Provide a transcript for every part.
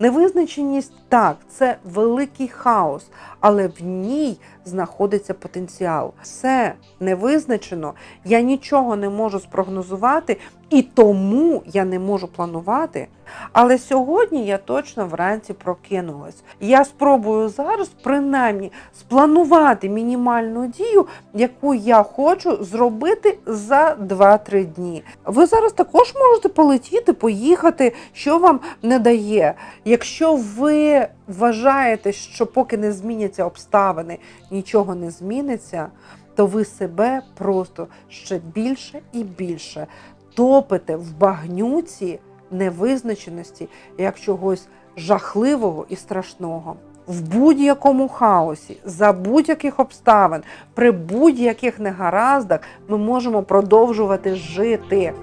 Невизначеність так, це великий хаос, але в ній знаходиться потенціал. Все невизначено, я нічого не можу спрогнозувати, і тому я не можу планувати. Але сьогодні я точно вранці прокинулась. Я спробую зараз принаймні спланувати мінімальну дію, яку я хочу зробити за 2-3 дні. Ви зараз також можете полетіти, поїхати, що вам не дає. Якщо ви вважаєте, що поки не зміняться обставини, нічого не зміниться, то ви себе просто ще більше і більше топите в багнюці невизначеності як чогось жахливого і страшного. В будь-якому хаосі, за будь-яких обставин, при будь-яких негараздах ми можемо продовжувати жити.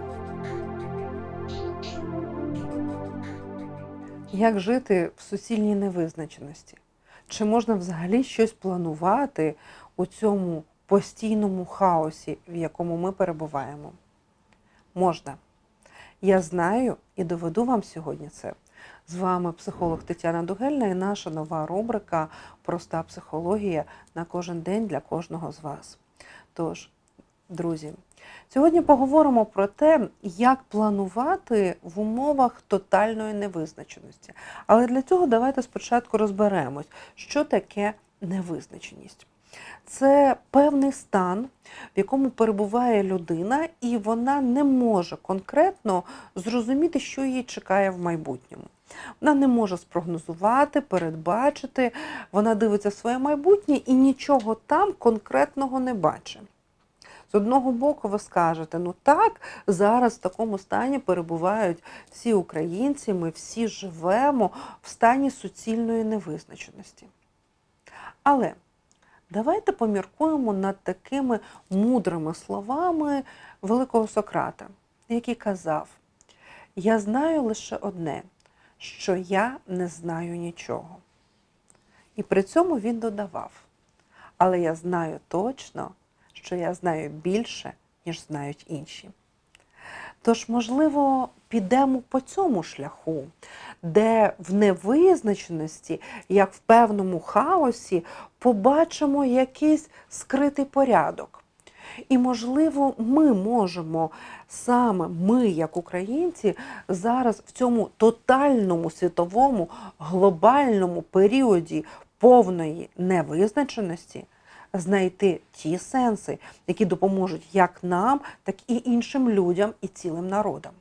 Як жити в суцільній невизначеності? Чи можна взагалі щось планувати у цьому постійному хаосі, в якому ми перебуваємо? Можна. Я знаю і доведу вам сьогодні це. З вами психолог Тетяна Дугельна і наша нова рубрика Проста психологія на кожен день для кожного з вас. Тож, друзі, сьогодні поговоримо про те, як планувати в умовах тотальної невизначеності. Але для цього давайте спочатку розберемось, що таке невизначеність. Це певний стан, в якому перебуває людина, і вона не може конкретно зрозуміти, що її чекає в майбутньому. Вона не може спрогнозувати, передбачити, вона дивиться своє майбутнє і нічого там конкретного не бачить. З одного боку, ви скажете, ну так, зараз в такому стані перебувають всі українці, ми всі живемо в стані суцільної невизначеності. Але давайте поміркуємо над такими мудрими словами великого Сократа, який казав: Я знаю лише одне, що я не знаю нічого. І при цьому він додавав: Але я знаю точно, що я знаю більше, ніж знають інші. Тож, можливо, підемо по цьому шляху, де в невизначеності, як в певному хаосі, побачимо якийсь скритий порядок. І, можливо, ми можемо саме ми, як українці, зараз в цьому тотальному світовому глобальному періоді повної невизначеності знайти ті сенси, які допоможуть як нам, так і іншим людям і цілим народам.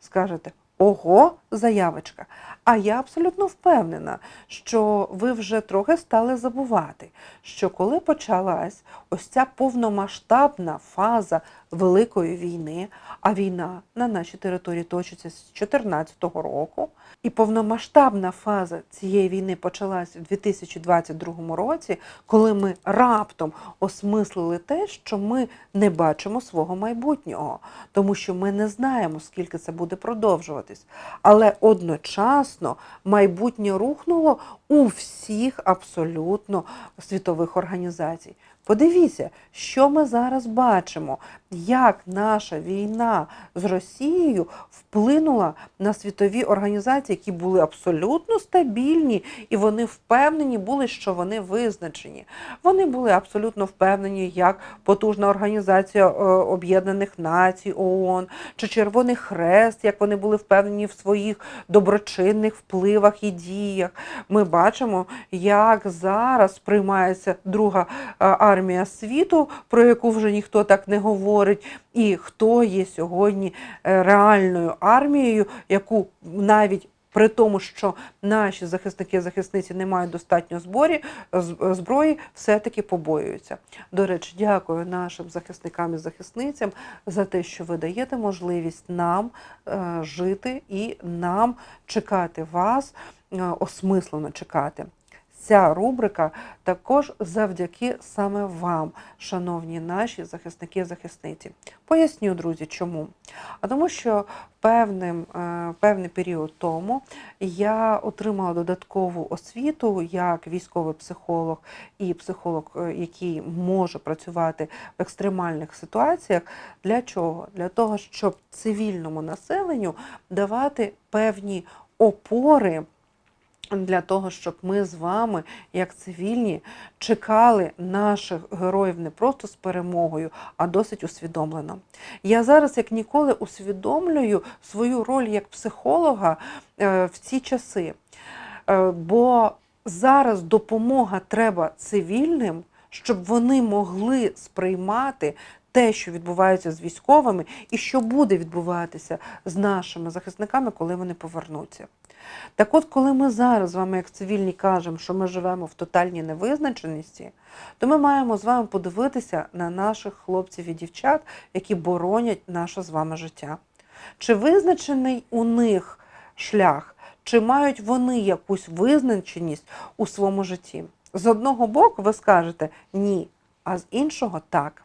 Скажете, ого, заявочка. А я абсолютно впевнена, що ви вже трохи стали забувати, що коли почалась ось ця повномасштабна фаза Великої війни, а війна на нашій території точиться з 2014 року, і повномасштабна фаза цієї війни почалась у 2022 році, коли ми раптом осмислили те, що ми не бачимо свого майбутнього, тому що ми не знаємо, скільки це буде продовжуватись. Але одночасно майбутнє рухнуло у всіх абсолютно світових організацій. Подивіться, що ми зараз бачимо, як наша війна з Росією вплинула на світові організації, які були абсолютно стабільні, і вони впевнені були, що вони визначені. Вони були абсолютно впевнені, як потужна організація е, Об'єднаних Націй, ООН, чи Червоний Хрест, як вони були впевнені в своїх доброчинних впливах і діях. Ми бачимо, як зараз приймається друга е, армія світу, про яку вже ніхто так не говорить, і хто є сьогодні е, реальною армією, яку навіть при тому, що наші захисники захисниці не мають достатньо зборі, зброї, все-таки побоюються. До речі, дякую нашим захисникам і захисницям за те, що ви даєте можливість нам е, жити і нам чекати вас, е, осмислено чекати. Ця рубрика також завдяки саме вам, шановні наші захисники-захисниці. Поясню, друзі, чому. А тому, що певним, е, певний період тому я отримала додаткову освіту як військовий психолог і психолог, е, який може працювати в екстремальних ситуаціях. Для чого? Для того, щоб цивільному населенню давати певні опори для того, щоб ми з вами, як цивільні, чекали наших героїв не просто з перемогою, а досить усвідомлено. Я зараз, як ніколи, усвідомлюю свою роль як психолога е, в ці часи. Е, Бо зараз допомога треба цивільним, щоб вони могли сприймати те, що відбувається з військовими, і що буде відбуватися з нашими захисниками, коли вони повернуться. Так от, коли ми зараз з вами, як цивільні, кажемо, що ми живемо в тотальній невизначеності, то ми маємо з вами подивитися на наших хлопців і дівчат, які боронять наше з вами життя. Чи визначений у них шлях, чи мають вони якусь визначеність у своєму житті? З одного боку, ви скажете ні, а з іншого так.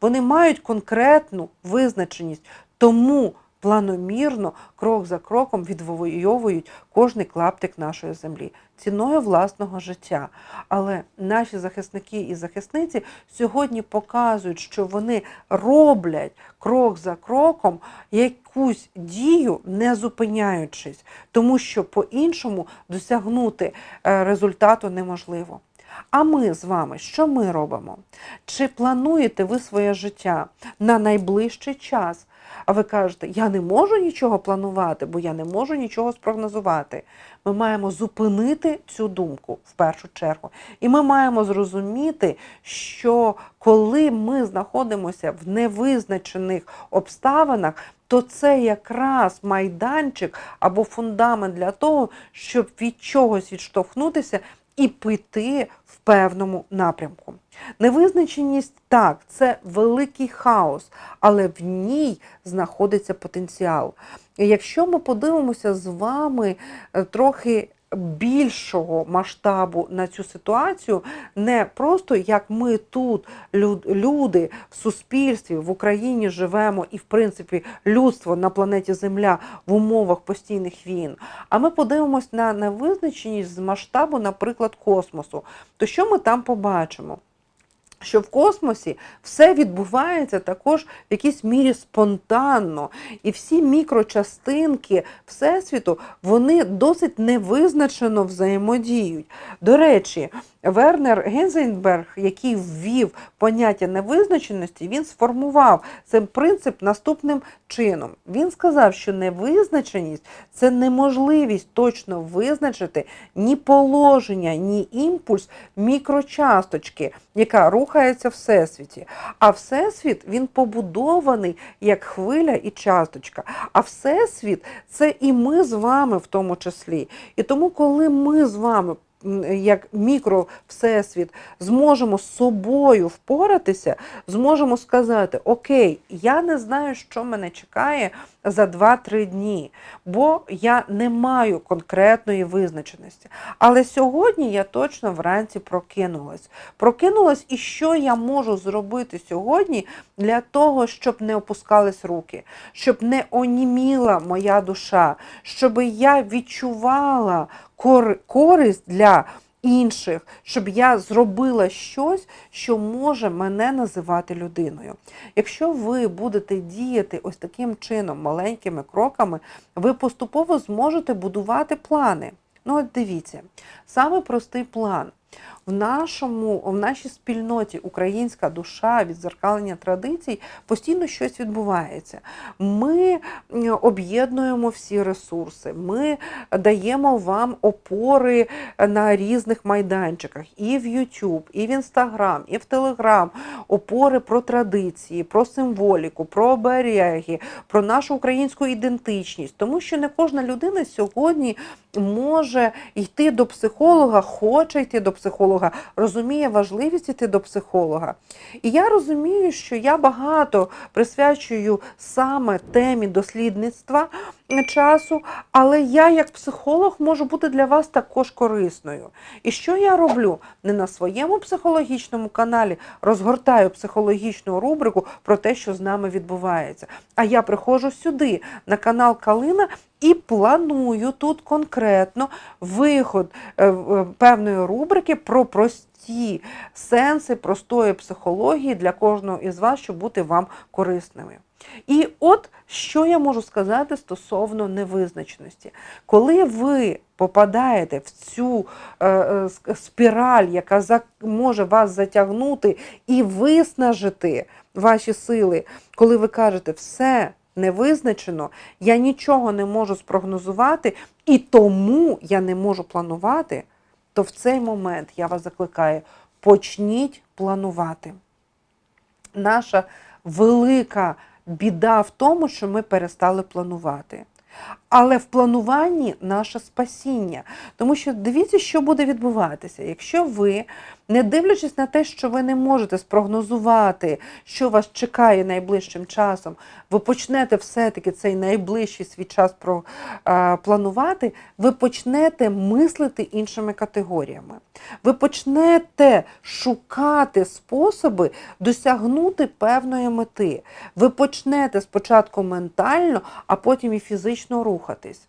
Вони мають конкретну визначеність, тому планомірно, крок за кроком відвоюють кожний клаптик нашої землі ціною власного життя. Але наші захисники і захисниці сьогодні показують, що вони роблять крок за кроком якусь дію, не зупиняючись, тому що по-іншому досягнути е, результату неможливо. А ми з вами, що ми робимо? Чи плануєте ви своє життя на найближчий час? А ви кажете, я не можу нічого планувати, бо я не можу нічого спрогнозувати. Ми маємо зупинити цю думку в першу чергу. І ми маємо зрозуміти, що коли ми знаходимося в невизначених обставинах, то це якраз майданчик або фундамент для того, щоб від чогось відштовхнутися і піти в певному напрямку. Невизначеність так, це великий хаос, але в ній знаходиться потенціал. Якщо ми подивимося з вами е, трохи більшого масштабу на цю ситуацію, не просто як ми тут, люди в суспільстві в Україні живемо, і в принципі людство на планеті Земля в умовах постійних війн. А ми подивимось на невизначеність з масштабу, наприклад, космосу. То що ми там побачимо? Що в космосі все відбувається також в якійсь мірі спонтанно, і всі мікрочастинки Всесвіту вони досить невизначено взаємодіють. До речі, Вернер Гензенберг, який ввів поняття невизначеності, він сформував цей принцип наступним чином. Він сказав, що невизначеність це неможливість точно визначити ні положення, ні імпульс мікрочасточки, яка рухається в всесвіті. А всесвіт він побудований як хвиля і часточка. А всесвіт це і ми з вами в тому числі. І тому, коли ми з вами як мікро всесвіт зможемо з собою впоратися, зможемо сказати: Окей, я не знаю, що мене чекає за 2-3 дні, бо я не маю конкретної визначеності. Але сьогодні я точно вранці прокинулась. Прокинулась, і що я можу зробити сьогодні для того, щоб не опускались руки, щоб не оніміла моя душа, щоб я відчувала користь для інших, щоб я зробила щось, що може мене називати людиною. Якщо ви будете діяти ось таким чином, маленькими кроками, ви поступово зможете будувати плани. Ну, от дивіться, саме простий план. В нашому, в нашій спільноті українська душа, відзеркалення традицій постійно щось відбувається. Ми об'єднуємо всі ресурси, ми даємо вам опори на різних майданчиках, і в YouTube, і в Instagram, і в Telegram, опори про традиції, про символіку, про оберіги, про нашу українську ідентичність. Тому що не кожна людина сьогодні може йти до психолога, хоче йти до психолога, розуміє важливість йти до психолога. І я розумію, що я багато присвячую саме темі дослідництва часу, але я, як психолог, можу бути для вас також корисною. І що я роблю? Не на своєму психологічному каналі розгортаю психологічну рубрику про те, що з нами відбувається. А я приходжу сюди, на канал Калина, і планую тут конкретно виход е, певної рубрики про прості сенси простої психології для кожного із вас, щоб бути вам корисними. І от що я можу сказати стосовно невизначеності. Коли ви попадаєте в цю е, е, спіраль, яка може вас затягнути і виснажити ваші сили, коли ви кажете, все не визначено, я нічого не можу спрогнозувати, і тому я не можу планувати, то в цей момент я вас закликаю, почніть планувати наша велика біда в тому, що ми перестали планувати. Але в плануванні наше спасіння. Тому що дивіться, що буде відбуватися. Якщо ви, не дивлячись на те, що ви не можете спрогнозувати, що вас чекає найближчим часом, ви почнете все-таки цей найближчий свій час планувати, ви почнете мислити іншими категоріями. Ви почнете шукати способи досягнути певної мети. Ви почнете спочатку ментально, а потім і фізично рухатись.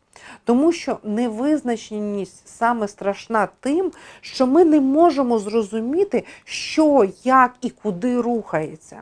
Тому що невизначеність саме страшна тим, що ми не можемо зрозуміти, що, як і куди рухається.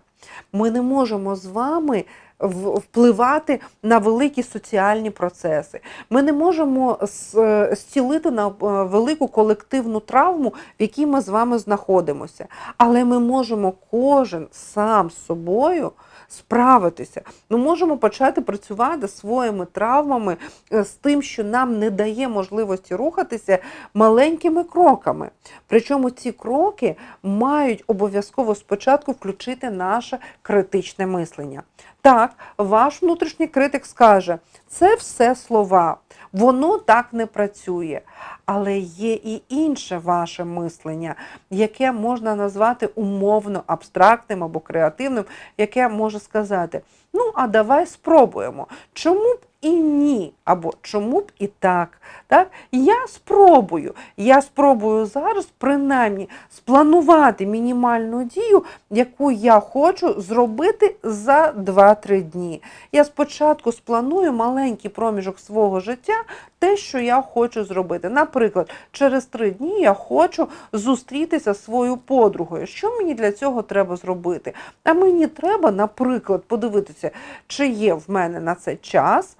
Ми не можемо з вами впливати на великі соціальні процеси. Ми не можемо е, зцілити на е, велику колективну травму, в якій ми з вами знаходимося. Але ми можемо кожен сам з собою справитися. Ми можемо почати працювати своїми травмами, е, з тим, що нам не дає можливості рухатися маленькими кроками. Причому ці кроки мають обов'язково спочатку включити наше критичне мислення. Так, ваш внутрішній критик скаже, це все слова, воно так не працює. Але є і інше ваше мислення, яке можна назвати умовно абстрактним або креативним, яке може сказати: ну, а давай спробуємо. Чому б і ні? Або чому б і так? так? Я спробую. Я спробую зараз принаймні спланувати мінімальну дію, яку я хочу зробити за 2-3 дні. Я спочатку спланую маленький проміжок свого життя, те, що я хочу зробити. Наприклад, через 3 дні я хочу зустрітися зі своєю подругою. Що мені для цього треба зробити? А мені треба, наприклад, подивитися, чи є в мене на це час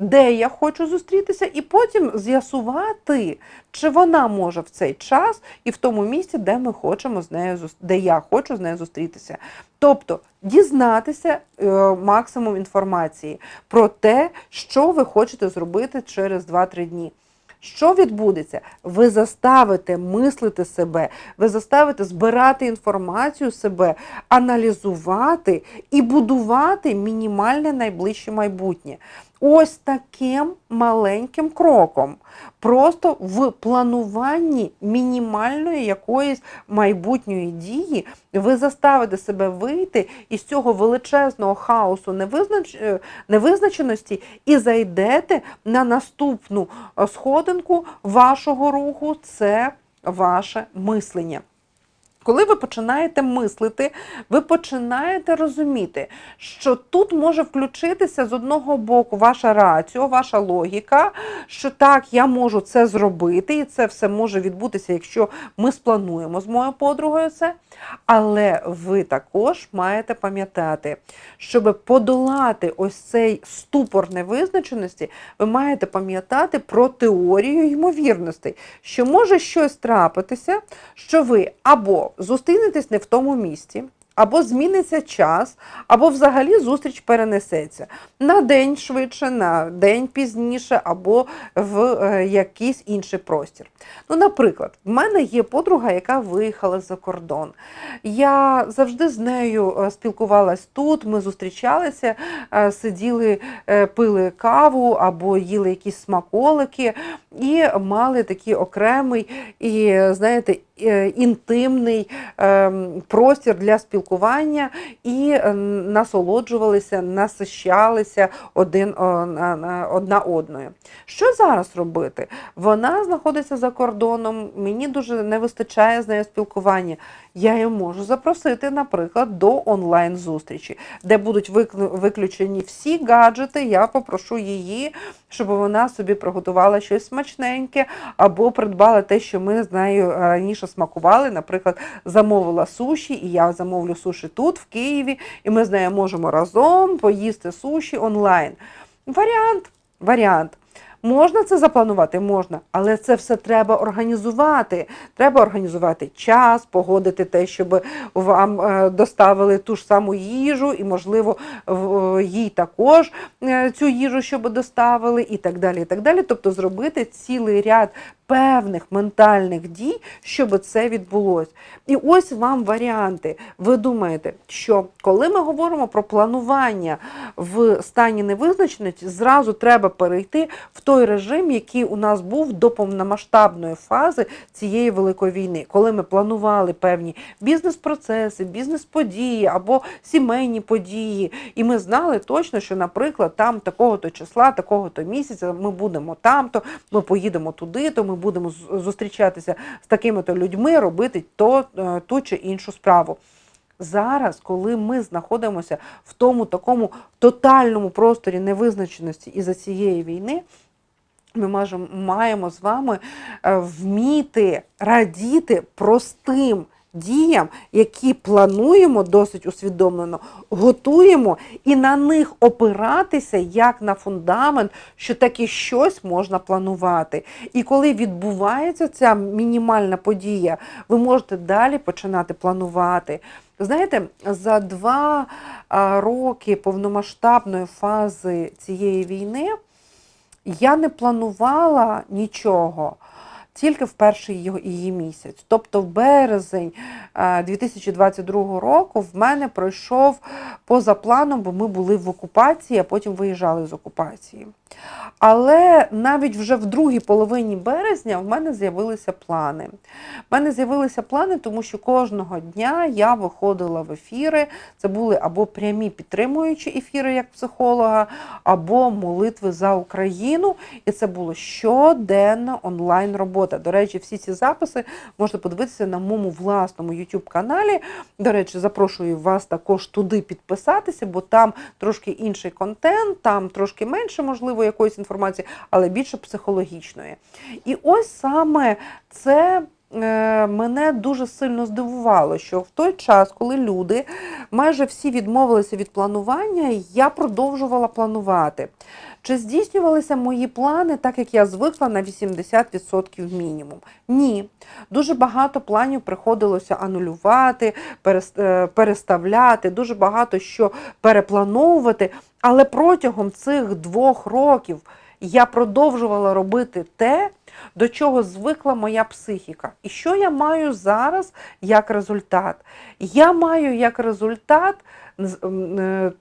де я хочу зустрітися, і потім з'ясувати, чи вона може в цей час і в тому місці, де ми хочемо з нею де я хочу з нею зустрітися. Тобто дізнатися е, максимум інформації про те, що ви хочете зробити через 2-3 дні. Що відбудеться? Ви заставите мислити себе, ви заставите збирати інформацію себе, аналізувати і будувати мінімальне найближче майбутнє. Ось таким маленьким кроком, просто в плануванні мінімальної якоїсь майбутньої дії, ви заставите себе вийти із цього величезного хаосу невизнач... е, невизначеності і зайдете на наступну е, сходинку вашого руху це ваше мислення. Коли ви починаєте мислити, ви починаєте розуміти, що тут може включитися з одного боку ваша раціо, ваша логіка, що так, я можу це зробити, і це все може відбутися, якщо ми сплануємо з моєю подругою це. Але ви також маєте пам'ятати, щоб подолати ось цей ступор невизначеності, ви маєте пам'ятати про теорію ймовірностей, що може щось трапитися, що ви або зустрінетесь не в тому місці, або зміниться час, або взагалі зустріч перенесеться на день швидше, на день пізніше, або в е, якийсь інший простір. Ну, наприклад, в мене є подруга, яка виїхала за кордон. Я завжди з нею е, спілкувалась тут, ми зустрічалися, е, сиділи, пили каву або їли якісь смаколики і мали такий окремий і, знаєте, інтимний ем, простір для спілкування і е, насолоджувалися, насищалися один одна одною. Що зараз робити? Вона знаходиться за кордоном, мені дуже не вистачає з нею спілкування. Я її можу запросити, наприклад, до онлайн-зустрічі, де будуть виклю- виключені всі гаджети. Я попрошу її, щоб вона собі приготувала щось смачненьке або придбала те, що ми з нею раніше смакували. Наприклад, замовила суші, і я замовлю суші тут, в Києві, і ми з нею можемо разом поїсти суші онлайн. Варіант, варіант. Можна це запланувати? Можна, але це все треба організувати. Треба організувати час, погодити те, щоб вам е, доставили ту ж саму їжу, і, можливо, їй також е, цю їжу, щоб доставили, і так далі. І так далі. Тобто зробити цілий ряд певних ментальних дій, щоб це відбулося. І ось вам варіанти. Ви думаєте, що коли ми говоримо про планування в стані невизначеності, зразу треба перейти в той режим, який у нас був до повномасштабної фази цієї великої війни, коли ми планували певні бізнес-процеси, бізнес-події або сімейні події. І ми знали точно, що, наприклад, там такого-то числа, такого-то місяця ми будемо там-то, ми поїдемо туди, то ми будемо зустрічатися з такими-то людьми, робити то, е, ту чи іншу справу. Зараз, коли ми знаходимося в тому такому тотальному просторі невизначеності із-за цієї війни, ми можемо, маємо з вами е, вміти радіти простим діям, які плануємо досить усвідомлено, готуємо і на них опиратися як на фундамент, що таки щось можна планувати. І коли відбувається ця мінімальна подія, ви можете далі починати планувати. Знаєте, за два роки повномасштабної фази цієї війни я не планувала нічого. Тільки в перший її місяць. Тобто в березень е, 2022 року в мене пройшов поза планом, бо ми були в окупації, а потім виїжджали з окупації. Але навіть вже в другій половині березня в мене з'явилися плани. В мене з'явилися плани, тому що кожного дня я виходила в ефіри. Це були або прямі підтримуючі ефіри як психолога, або молитви за Україну. І це було щоденна онлайн робота. До речі, всі ці записи можете подивитися на моєму власному YouTube каналі. До речі, запрошую вас також туди підписатися, бо там трошки інший контент, там трошки менше, можливо, якоїсь інформації, але більше психологічної. І ось саме це. е, Мене дуже сильно здивувало, що в той час, коли люди майже всі відмовилися від планування, я продовжувала планувати. Чи здійснювалися мої плани так, як я звикла на 80% мінімум? Ні. Дуже багато планів приходилося анулювати, е, переставляти, дуже багато що переплановувати. Але протягом цих двох років я продовжувала робити те, до чого звикла моя психіка. І що я маю зараз як результат? Я маю як результат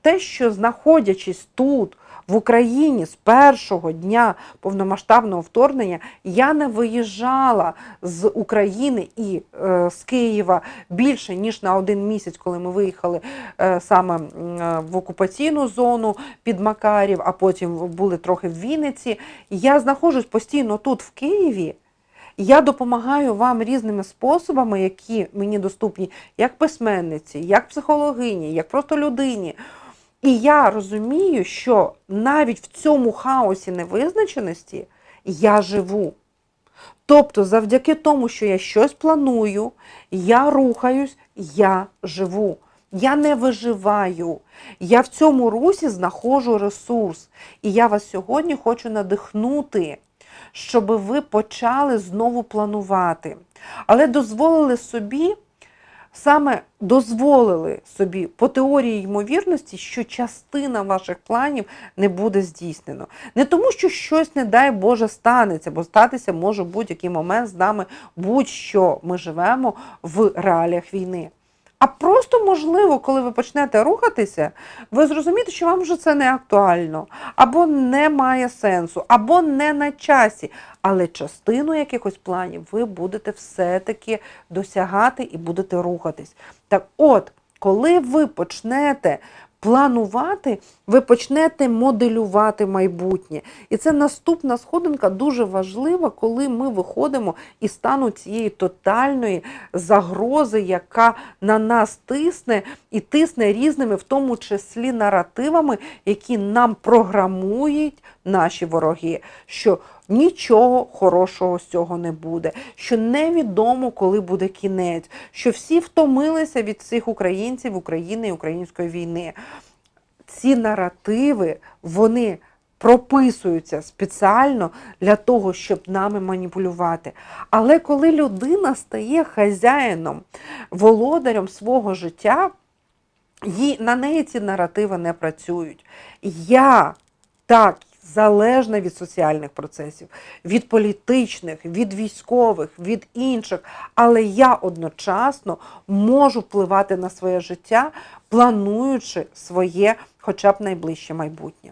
те, що знаходячись тут, в Україні з першого дня повномасштабного вторгнення, я не виїжджала з України і е, з Києва більше ніж на один місяць, коли ми виїхали е, саме е, в окупаційну зону під Макарів, а потім були трохи в Вінниці. Я знаходжусь постійно тут, в Києві. Я допомагаю вам різними способами, які мені доступні, як письменниці, як психологині, як просто людині. І я розумію, що навіть в цьому хаосі невизначеності я живу. Тобто, завдяки тому, що я щось планую, я рухаюсь, я живу. Я не виживаю. Я в цьому русі знаходжу ресурс. І я вас сьогодні хочу надихнути, щоб ви почали знову планувати. Але дозволили собі саме дозволили собі по теорії ймовірності, що частина ваших планів не буде здійснено. Не тому, що щось, не дай Боже, станеться, бо статися може будь-який момент з нами будь-що ми живемо в реаліях війни. А просто можливо, коли ви почнете рухатися, ви зрозумієте, що вам вже це не актуально, або не має сенсу, або не на часі. Але частину якихось планів ви будете все-таки досягати і будете рухатись. Так от, коли ви почнете планувати, ви почнете моделювати майбутнє. І це наступна сходинка дуже важлива, коли ми виходимо із стану цієї тотальної загрози, яка на нас тисне і тисне різними, в тому числі наративами, які нам програмують наші вороги, що нічого хорошого з цього не буде, що невідомо, коли буде кінець, що всі втомилися від цих українців, України і української війни. Ці наративи, вони прописуються спеціально для того, щоб нами маніпулювати. Але коли людина стає хазяїном, володарем свого життя, їй, на неї ці наративи не працюють. Я так залежна від соціальних процесів, від політичних, від військових, від інших, але я одночасно можу впливати на своє життя, плануючи своє хоча б найближче майбутнє.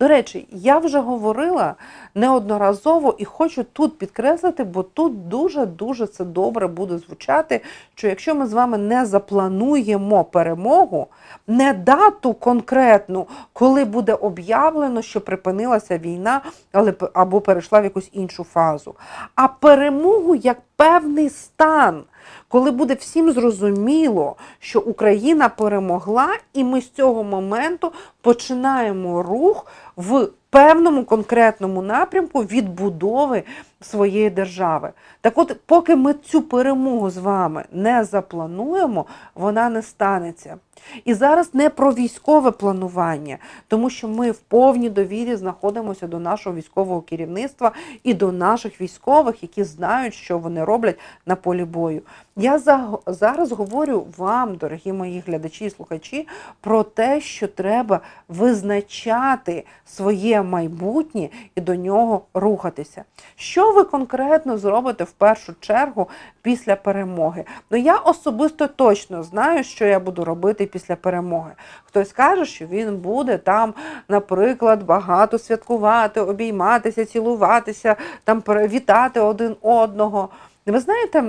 До речі, я вже говорила неодноразово і хочу тут підкреслити, бо тут дуже-дуже це добре буде звучати, що якщо ми з вами не заплануємо перемогу, не дату конкретну, коли буде об'явлено, що припинилася війна але або перейшла в якусь іншу фазу, а перемогу як певний стан. Коли буде всім зрозуміло, що Україна перемогла, і ми з цього моменту починаємо рух в певному конкретному напрямку відбудови своєї держави. Так от, поки ми цю перемогу з вами не заплануємо, вона не станеться. І зараз не про військове планування, тому що ми в повній довірі знаходимося до нашого військового керівництва і до наших військових, які знають, що вони роблять на полі бою. Я зараз говорю вам, дорогі мої глядачі і слухачі, про те, що треба визначати своє майбутнє і до нього рухатися. Що ви конкретно зробите в першу чергу після перемоги? Ну я особисто точно знаю, що я буду робити після перемоги. Хтось каже, що він буде там, наприклад, багато святкувати, обійматися, цілуватися, там вітати один одного. Ви знаєте,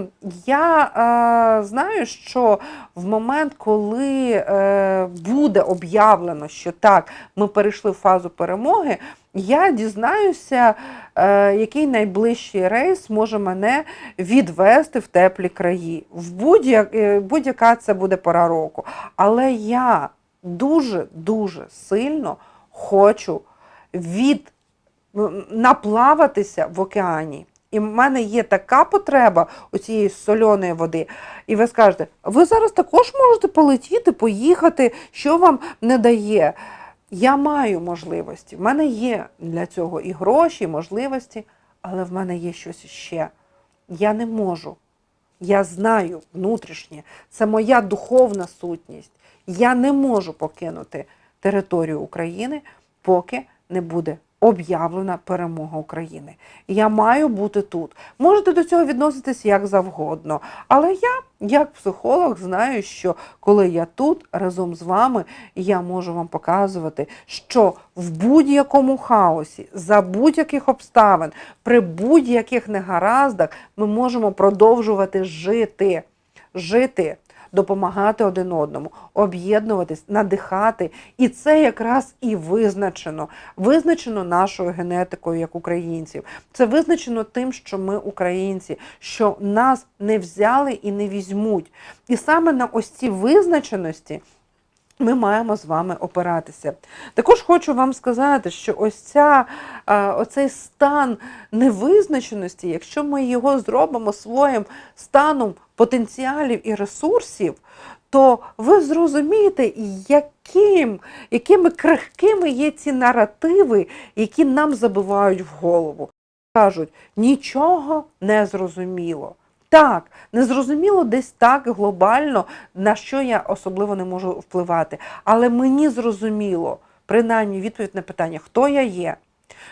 я е, знаю, що в момент, коли е, буде об'явлено, що так, ми перейшли в фазу перемоги, я дізнаюся, е, який найближчий рейс може мене відвести в теплі краї. В е, будь-яка це буде пора року. Але я дуже-дуже сильно хочу від наплаватися в океані. І в мене є така потреба у цієї сольоної води. І ви скажете, ви зараз також можете полетіти, поїхати, що вам не дає. Я маю можливості. В мене є для цього і гроші, і можливості, але в мене є щось ще. Я не можу. Я знаю внутрішнє, це моя духовна сутність. Я не можу покинути територію України, поки не буде об'явлена перемога України. Я маю бути тут. Можете до цього відноситись як завгодно. Але я, як психолог, знаю, що коли я тут разом з вами, я можу вам показувати, що в будь-якому хаосі, за будь-яких обставин, при будь-яких негараздах ми можемо продовжувати жити. Жити допомагати один одному, об'єднуватись, надихати. І це якраз і визначено. Визначено нашою генетикою як українців. Це визначено тим, що ми українці, що нас не взяли і не візьмуть. І саме на ось ці визначеності. Ми маємо з вами опиратися. Також хочу вам сказати, що ось ця, оцей стан невизначеності, якщо ми його зробимо своїм станом потенціалів і ресурсів, то ви зрозумієте, яким, якими крихкими є ці наративи, які нам забивають в голову. Кажуть, нічого не зрозуміло. Так, незрозуміло десь так глобально, на що я особливо не можу впливати. Але мені зрозуміло, принаймні відповідь на питання, хто я є,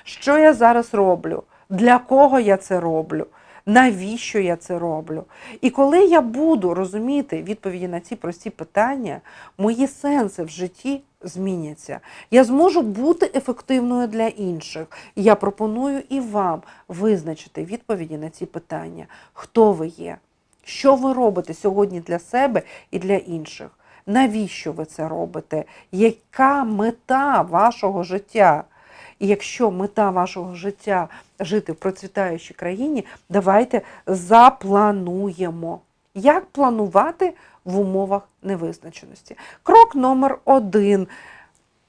що я зараз роблю, для кого я це роблю, навіщо я це роблю. І коли я буду розуміти відповіді на ці прості питання, мої сенси в житті зміняться. Я зможу бути ефективною для інших. І я пропоную і вам визначити відповіді на ці питання. Хто ви є? Що ви робите сьогодні для себе і для інших? Навіщо ви це робите? Яка мета вашого життя? І якщо мета вашого життя жити в процвітаючій країні, давайте заплануємо. Як планувати в умовах невизначеності? Крок номер один.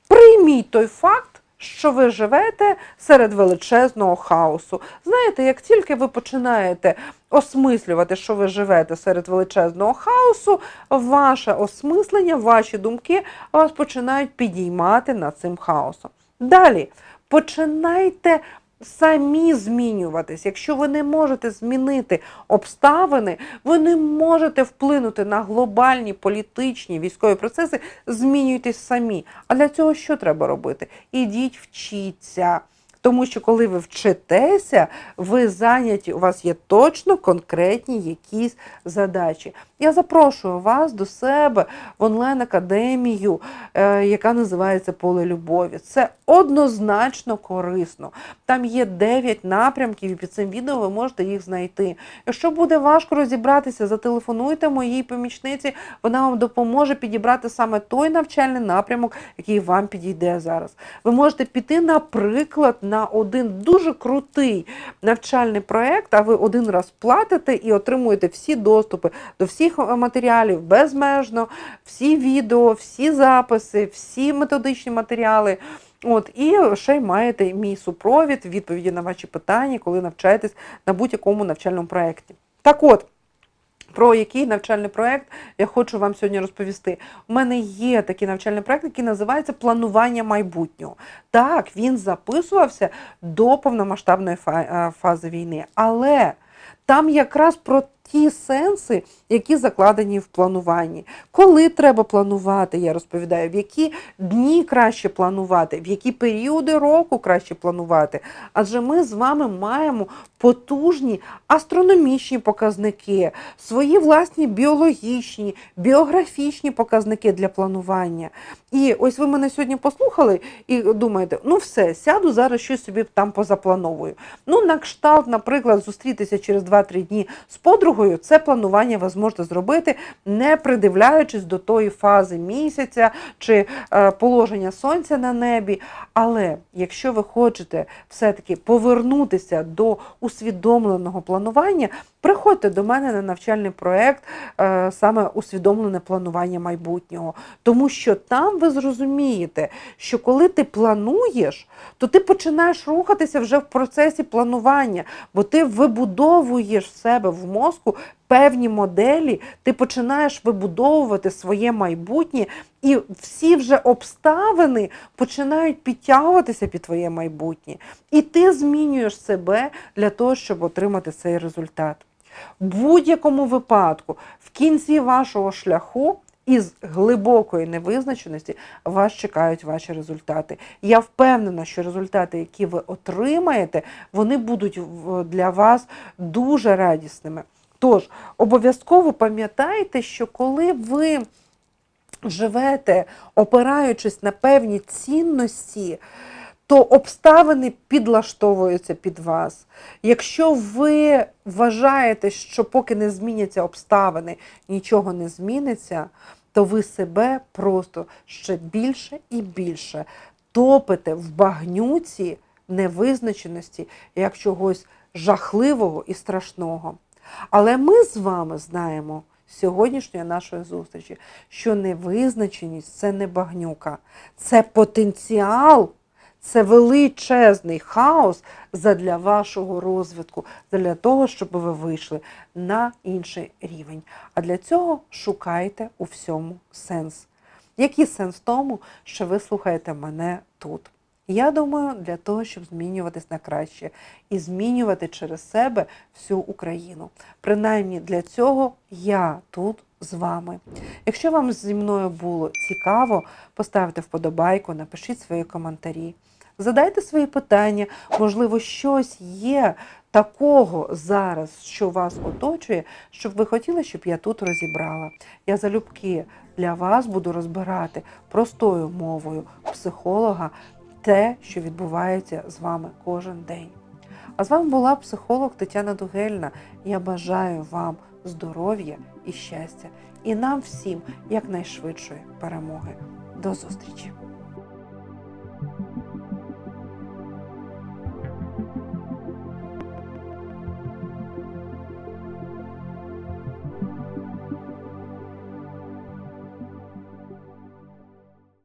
Прийміть той факт, що ви живете серед величезного хаосу. Знаєте, як тільки ви починаєте осмислювати, що ви живете серед величезного хаосу, ваше осмислення, ваші думки вас починають підіймати над цим хаосом. Далі починайте самі змінюватись. Якщо ви не можете змінити обставини, ви не можете вплинути на глобальні політичні військові процеси, змінюйтесь самі. А для цього що треба робити? Ідіть вчіться. Тому що коли ви вчитеся, ви зайняті, у вас є точно конкретні якісь задачі. Я запрошую вас до себе в онлайн-академію, е, яка називається Поле любові. Це однозначно корисно. Там є 9 напрямків, і під цим відео ви можете їх знайти. Якщо буде важко розібратися, зателефонуйте моїй помічниці, вона вам допоможе підібрати саме той навчальний напрямок, який вам підійде зараз. Ви можете піти, наприклад, на один дуже крутий навчальний проєкт, а ви один раз платите і отримуєте всі доступи до всіх матеріалів безмежно, всі відео, всі записи, всі методичні матеріали. От, і ще й маєте мій супровід, відповіді на ваші питання, коли навчаєтесь на будь-якому навчальному проєкті. Так от. Про який навчальний проєкт я хочу вам сьогодні розповісти. У мене є такий навчальний проєкт, який називається Планування майбутнього. Так, він записувався до повномасштабної е, фази війни, але там якраз про ті сенси, які закладені в плануванні. Коли треба планувати, я розповідаю, в які дні краще планувати, в які періоди року краще планувати. Адже ми з вами маємо потужні астрономічні показники, свої власні біологічні, біографічні показники для планування. І ось ви мене сьогодні послухали і думаєте, ну все, сяду зараз щось собі там позаплановую. Ну, на кшталт, наприклад, зустрітися через 2-3 дні з подругою, це планування ви зможете зробити, не придивляючись до тої фази місяця чи е, положення сонця на небі. Але якщо ви хочете все-таки повернутися до усвідомленого планування, приходьте до мене на навчальний проєкт е, саме усвідомлене планування майбутнього. Тому що там ви зрозумієте, що коли ти плануєш, то ти починаєш рухатися вже в процесі планування, бо ти вибудовуєш в себе в мозку певні моделі, ти починаєш вибудовувати своє майбутнє, і всі вже обставини починають підтягуватися під твоє майбутнє. І ти змінюєш себе для того, щоб отримати цей результат. В будь-якому випадку, в кінці вашого шляху. Із глибокої невизначеності вас чекають ваші результати. Я впевнена, що результати, які ви отримаєте, вони будуть для вас дуже радісними. Тож, обов'язково пам'ятайте, що коли ви живете, опираючись на певні цінності, то обставини підлаштовуються під вас. Якщо ви вважаєте, що поки не зміняться обставини, нічого не зміниться, то ви себе просто ще більше і більше топите в багнюці невизначеності як чогось жахливого і страшного. Але ми з вами знаємо сьогоднішньої нашої зустрічі, що невизначеність це не багнюка, це потенціал, це величезний хаос задля вашого розвитку, для того, щоб ви вийшли на інший рівень. А для цього шукайте у всьому сенс. Який сенс в тому, що ви слухаєте мене тут? Я думаю, для того, щоб змінюватись на краще і змінювати через себе всю Україну. Принаймні для цього я тут з вами. Якщо вам зі мною було цікаво, поставте вподобайку, напишіть свої коментарі. Задайте свої питання, можливо, щось є такого зараз, що вас оточує, щоб ви хотіли, щоб я тут розібрала. Я залюбки для вас буду розбирати простою мовою психолога те, що відбувається з вами кожен день. А з вами була психолог Тетяна Дугельна. Я бажаю вам здоров'я і щастя, і нам всім якнайшвидшої перемоги. До зустрічі!